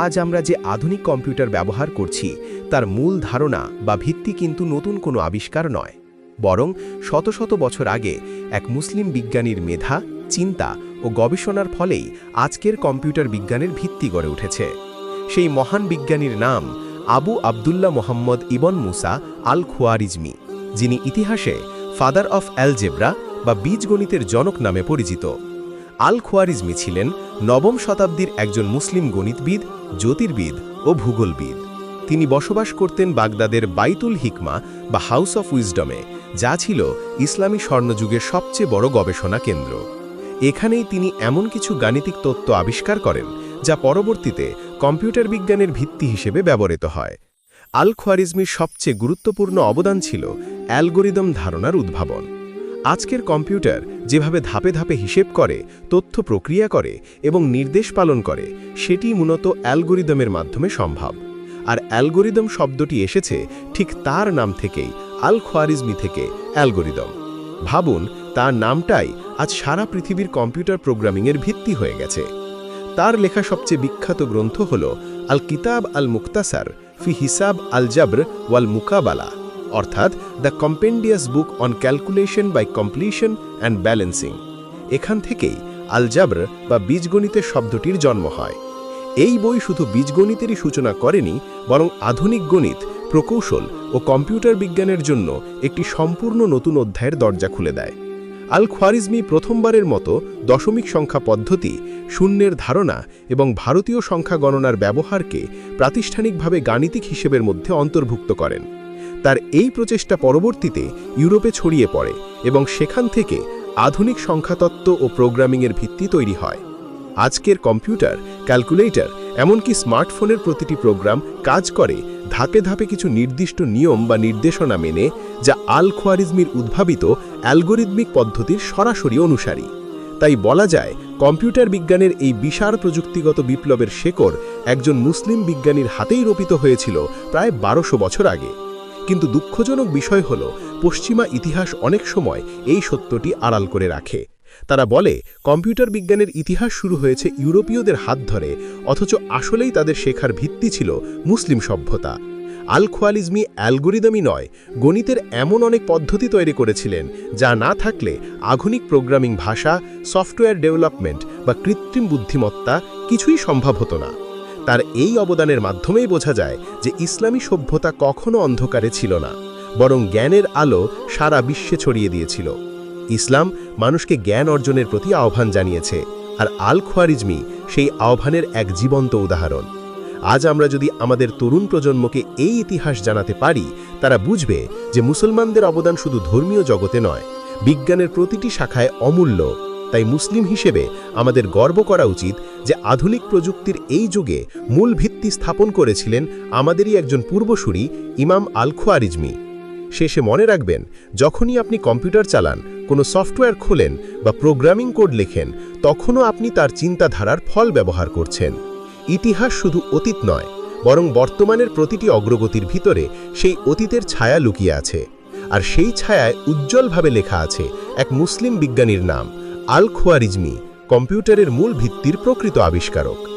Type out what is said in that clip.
আজ আমরা যে আধুনিক কম্পিউটার ব্যবহার করছি, তার মূল ধারণা বা ভিত্তি কিন্তু নতুন কোনো আবিষ্কার নয়। বরং শত শত বছর আগে এক মুসলিম বিজ্ঞানীর মেধা, চিন্তা ও গবেষণার ফলেই আজকের কম্পিউটার বিজ্ঞানের ভিত্তি গড়ে উঠেছে। সেই মহান বিজ্ঞানীর নাম আবু আবদুল্লাহ মোহাম্মদ ইবন মুসা আল খুয়ারিজমি যিনি ইতিহাসে ফাদার অফ অ্যালজেব্রা বা বীজগণিতের জনক নামে পরিচিত। আল খোয়ারিজমি ছিলেন নবম শতাব্দীর একজন মুসলিম গণিতবিদ, জ্যোতির্বিদ ও ভূগোলবিদ। তিনি বসবাস করতেন বাগদাদের বাইতুল হিকমা বা হাউস অফ উইজডমে, যা ছিল ইসলামী স্বর্ণযুগের সবচেয়ে বড় গবেষণা কেন্দ্র। এখানেই তিনি এমন কিছু গাণিতিক তত্ত্ব আবিষ্কার করেন, যা পরবর্তীতে কম্পিউটার বিজ্ঞানের ভিত্তি হিসেবে ব্যবহৃত হয়। আল খোয়ারিজমির সবচেয়ে গুরুত্বপূর্ণ অবদান ছিল অ্যালগোরিদম ধারণার উদ্ভাবন। আজকের কম্পিউটার যেভাবে ধাপে ধাপে হিসেব করে, তথ্য প্রক্রিয়া করে এবং নির্দেশ পালন করে, সেটি মূলত অ্যালগোরিদমের মাধ্যমে সম্ভব। আর অ্যালগোরিদম শব্দটি এসেছে ঠিক তার নাম থেকেই আল খোয়ারিজমি থেকে, অ্যালগোরিদম। ভাবুন, তার নামটাই আজ সারা পৃথিবীর কম্পিউটার প্রোগ্রামিংয়ের ভিত্তি হয়ে গেছে। তার লেখা সবচেয়ে বিখ্যাত গ্রন্থ হল আল কিতাব আল মুক্তাসার ফি হিসাব আল জাবর ওয়াল মুকাবালা অর্থাৎ the compendious book on calculation by completion and balancing. এখান থেকেই আলজাবর বা বীজগণিতের শব্দটির জন্ম হয়। এই বই শুধু বীজগণিতেরই সূচনা করেনি, বরং আধুনিক গণিত, প্রকৌশল ও কম্পিউটার বিজ্ঞানের জন্য একটি সম্পূর্ণ নতুন অধ্যায়ের দরজা খুলে দেয়। আল খোয়ারিজমি প্রথমবারের মতো দশমিক সংখ্যা পদ্ধতি, শূন্যের ধারণা এবং ভারতীয় সংখ্যা গণনার ব্যবহারকে প্রাতিষ্ঠানিকভাবে গাণিতিক হিসেবের মধ্যে অন্তর্ভুক্ত করেন। তার এই প্রচেষ্টা পরবর্তীতে ইউরোপে ছড়িয়ে পড়ে এবং সেখান থেকে আধুনিক সংখ্যাতত্ত্ব ও প্রোগ্রামিংয়ের ভিত্তি তৈরি হয়। আজকের কম্পিউটার, ক্যালকুলেটর, এমনকি স্মার্টফোনের প্রতিটি প্রোগ্রাম কাজ করে ধাপে ধাপে কিছু নির্দিষ্ট নিয়ম বা নির্দেশনা মেনে, যা আল খোয়ারিজমির উদ্ভাবিত অ্যালগোরিদমিক পদ্ধতির সরাসরি অনুসারী। তাই বলা যায়, কম্পিউটার বিজ্ঞানের এই বিশাল প্রযুক্তিগত বিপ্লবের শেকড় একজন মুসলিম বিজ্ঞানীর হাতেই রোপিত হয়েছিল প্রায় বারোশো বছর আগে। কিন্তু দুঃখজনক বিষয় হল, পশ্চিমা ইতিহাস অনেক সময় এই সত্যটি আড়াল করে রাখে। তারা বলে, কম্পিউটার বিজ্ঞানের ইতিহাস শুরু হয়েছে ইউরোপীয়দের হাত ধরে, অথচ আসলেই তাদের শেখার ভিত্তি ছিল মুসলিম সভ্যতা। আল খোয়ালিজমি অ্যালগোরিদমই নয়, গণিতের এমন অনেক পদ্ধতি তৈরি করেছিলেন, যা না থাকলে আধুনিক প্রোগ্রামিং ভাষা, সফটওয়্যার ডেভেলপমেন্ট বা কৃত্রিম বুদ্ধিমত্তা কিছুই সম্ভব হতো না। তার এই অবদানের মাধ্যমেই বোঝা যায় যে ইসলামী সভ্যতা কখনো অন্ধকারে ছিল না, বরং জ্ঞানের আলো সারা বিশ্বে ছড়িয়ে দিয়েছিল। ইসলাম মানুষকে জ্ঞান অর্জনের প্রতি আহ্বান জানিয়েছে, আর আল খোয়ারিজমি সেই আহ্বানের এক জীবন্ত উদাহরণ। আজ আমরা যদি আমাদের তরুণ প্রজন্মকে এই ইতিহাস জানাতে পারি, তারা বুঝবে যে মুসলমানদের অবদান শুধু ধর্মীয় জগতে নয়, বিজ্ঞানের প্রতিটি শাখায় অমূল্য। তাই মুসলিম হিসেবে আমাদের গর্ব করা উচিত যে আধুনিক প্রযুক্তির এই যুগে মূল ভিত্তি স্থাপন করেছিলেন আমাদেরই একজন পূর্বসূরি, ইমাম আল খোয়ারিজমি শেষে মনে রাখবেন, যখনই আপনি কম্পিউটার চালান, কোনো সফটওয়্যার খোলেন বা প্রোগ্রামিং কোড লেখেন, তখনও আপনি তার চিন্তাধারার ফল ব্যবহার করছেন। ইতিহাস শুধু অতীত নয়, বরং বর্তমানের প্রতিটি অগ্রগতির ভিতরে সেই অতীতের ছায়া লুকিয়ে আছে। আর সেই ছায়ায় উজ্জ্বলভাবে লেখা আছে এক মুসলিম বিজ্ঞানীর নাম। আল খোয়ারিজমি কম্পিউটারের মূল ভিত্তির প্রকৃত আবিষ্কারক।